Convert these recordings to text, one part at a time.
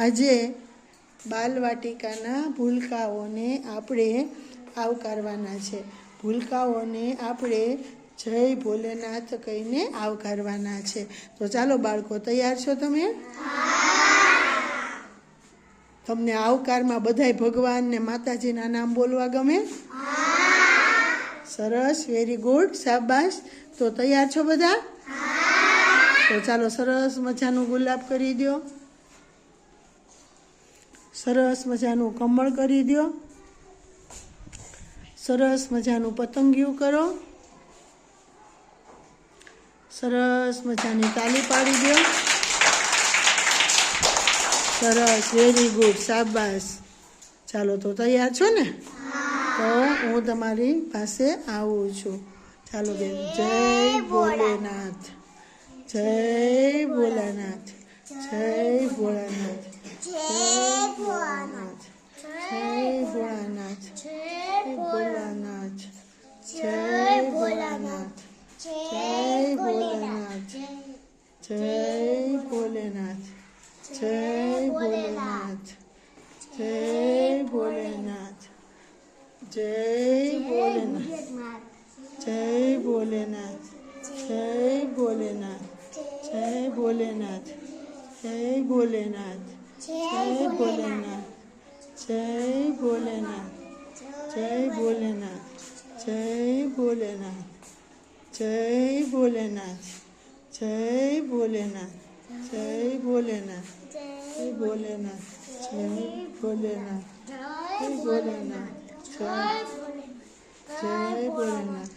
આજે બાલવાટિકાના ભૂલકાઓને આપણે આવકારવાના છે. ભૂલકાઓને આપણે જય ભોલેનાથ કહીને આવકારવાના છે. તો ચાલો બાળકો, તૈયાર છો તમે? તમને આવકારમાં બધાય ભગવાન ને માતાજીના નામ બોલવા ગમે? સરસ વેરી ગુડ શાબાશ. તો તૈયાર છો બધા? તો ચાલો સરસ મજાનું ગુલાબ કરી દો સરસ મજાનું કમળ કરી દો. સરસ મજાનું પતંગિયું કરો. સરસ મજાની તાલી પાડી દો. સરસ વેરી ગુડ શાબાશ. ચાલો તો તૈયાર છો ને? તો હું તમારી પાસે આવું છું. ચાલો બેન, જય ભોલેનાથ જય ભોલાનાથ જય ભોળાનાથ. જય ભોલેનાથ જય ભોલેનાથ જય ભોલેનાથ જય ભોલેનાથ જય ભોલેનાથ જય ભોલેનાથ જય ભોલેનાથ જય ભોલેનાથ જય ભોલેનાથ જય ભોલેનાથ જય ભોલેનાથ જય ભોલેનાથ જય ભોલેનાથ જય ભોલેનાથ જય ભોલેનાથ જય ભોલેનાથ જય ભોલેનાથ જય ભોલેનાથ જય ભોલેનાથ, જય જય ભોલેનાથ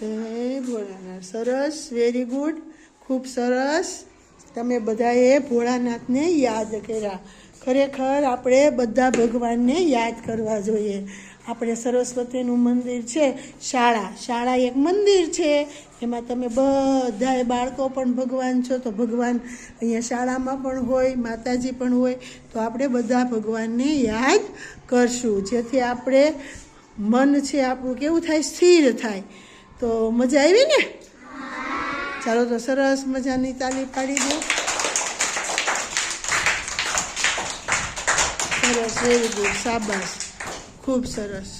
જય ભોલેનાથ. સરસ વેરી ગુડ ખૂબ સરસ. તમે બધાએ ભોળાનાથને યાદ કર્યા. ખરેખર આપણે બધા ભગવાનને યાદ કરવા જોઈએ. આપણે સરસ્વતીનું મંદિર છે, શાળા. શાળા એક મંદિર છે. એમાં તમે બધાય બાળકો પણ ભગવાન છો, તો ભગવાન અહીંયા શાળામાં પણ હોય, માતાજી પણ હોય, તો આપણે બધા ભગવાનને યાદ કરશું. જેથી આપણે મન છે આપણું કેવું થાય? સ્થિર થાય. તો મજા આવી ને? ચાલો તો સરસ મજાની તાલી પાડી દો. સરસ વેરી ગુડ ખૂબ સરસ.